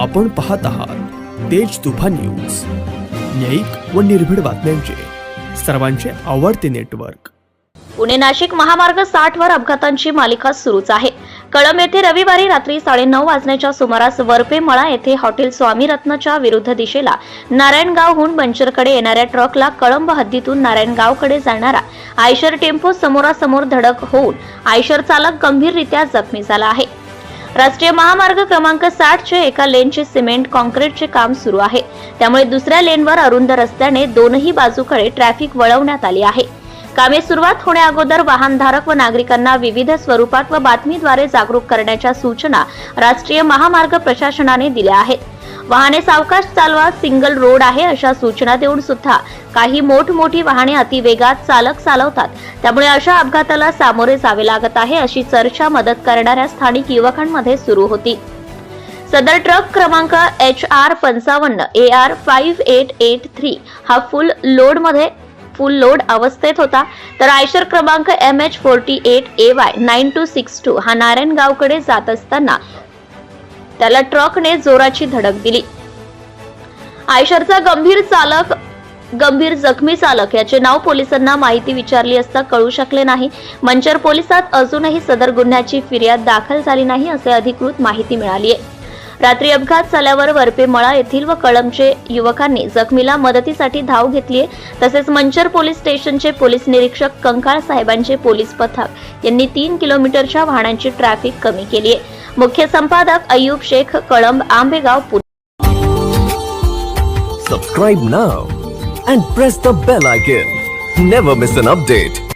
आपण पाहत आहात तेज तुफा न्यूज. न्यायिक व निर्भीड बातम्यांचे. सर्वांचे आवडते नेटवर्क. पुणे नाशिक महामार्ग साठ वर अपघातांची मालिका सुरूच आहे. कळंब येथे रविवारी रात्री साडेनऊ वाजण्याच्या सुमारास वरपे मळा येथे हॉटेल स्वामीरत्नच्या विरुद्ध दिशेला नारायणगावहून बंचरकडे येणाऱ्या ट्रकला कळंब हद्दीतून नारायणगावकडे जाणारा आयशर टेम्पो समोरासमोर धडक होऊन आयशर चालक गंभीररित्या जखमी झाला आहे. राष्ट्रीय महामार्ग क्रमांक साठचे एका लेनचे सिमेंट कॉन्क्रीटचे काम सुरू आहे. त्यामुळे दुसऱ्या लेनवर अरुंद रस्त्याने दोनही बाजूकडे ट्रॅफिक वळवण्यात आली आहे. कामे सुरुवात होण्याअगोदर वाहनधारक व नागरिकांना विविध स्वरूपात व बातमीद्वारे जागरूक करण्याच्या सूचना राष्ट्रीय महामार्ग प्रशासनाने दिल्या आहेत. वाहने सावकाश चालवा सिंगल रोड आहे अशा सूचना देऊन सुद्धा काही मोठमोठी वाहने अतिवेगात चालक चालवतात. त्यामुळे अशा अपघाताला सामोरे जावे लागत आहे अशी चर्चा मदत करणाऱ्या स्थानिक युवकांमध्ये सुरू होती. सदर ट्रक क्रमांक एच आर पंचावन्न A R five eight eight three हा फुल लोडमध्ये फुल लोड अवस्थेत होता. तर आयशर क्रमांक M H forty eight A Y nine two six two हा नारायणगावकडे जात असताना त्याला ट्रकने जोराची धडक दिली. आयशरचा गंभीर चालक गंभीर जखमी चालक याचे नाव पोलिसांना माहिती विचारली असता कळू शकले नाही. मंचर पोलिसात अजूनही सदर गुन्ह्याची फिर्याद दाखल झाली नाही असे अधिकृत माहिती मिळाली आहे. रात्री अपघात झाल्यावर वरपे मळा येथील व कळमचे युवकांनी जखमीला मदतीसाठी धाव घेतली आहे. तसेच मंचर पोलीस स्टेशनचे पोलीस निरीक्षक कंकाळ साहेबांचे पोलीस पथक यांनी तीन किलोमीटरच्या वाहनांची ट्रॅफिक कमी केली आहे. मुख्य संपादक अय्यूब Shaikh Kalamb Ambegaon Pune Subscribe now and press the bell icon. Never miss an update.